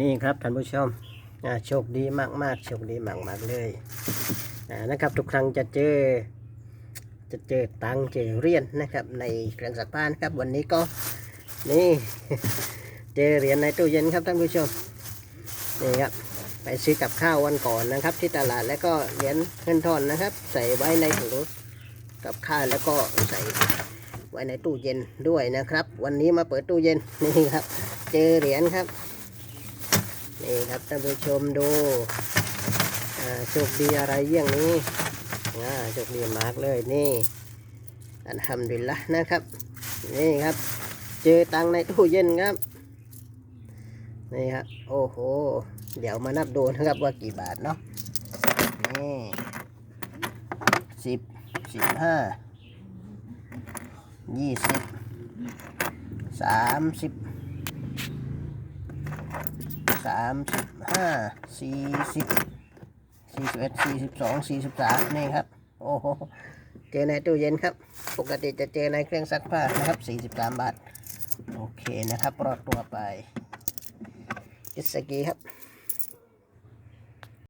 นี่ครับท่านผู้ชมโชคดีมากมากๆโชคดีมากมากๆเลยนะครับทุกครั้งจะเจอ จะเจอตังเจอเรียญนะครับ ในเครื่องซักผ้านะครับวันนี้ก็นี่เจอเหรียญในตู้เย็นครับท่านผู้ชมนี่ครับไปซื้อกับข้าววันก่อนนะครับ ที่ตลาดแล้วก็เหรียญเงินทอนนะครับ ใส่ไว้ในถุงกับข้าวแล้วก็ใส่ไว้ในตู้เย็นด้วยนะครับ วันนี้มาเปิดตู้เย็นนี่ครับ เจอเหรียญครับ นี่ครับท่านผู้ชมดูโชคดีอะไรเยี่ยงนี้โชคดีมากเลยนี่อันทำดุลิลละนะครับ นี่ครับ เจอตังในตู้เย็นครับ นี่ครับโอ้โห เดี๋ยวมานับดูนะครับว่ากี่บาทเนาะนี่สิบสิบห้ายี่สิบสามสิบ สามสิบห้าสี่สิบสี่สิบเอ็ดสี่สิบสองสี่สิบสามนี่ครับ โอ้โห เจอในตู้เย็นครับ ปกติจะเจอในเครื่องซักผ้านะครับสี่สิบสามบาท โอเคนะครับ รอดตัวไปอิสกีครับ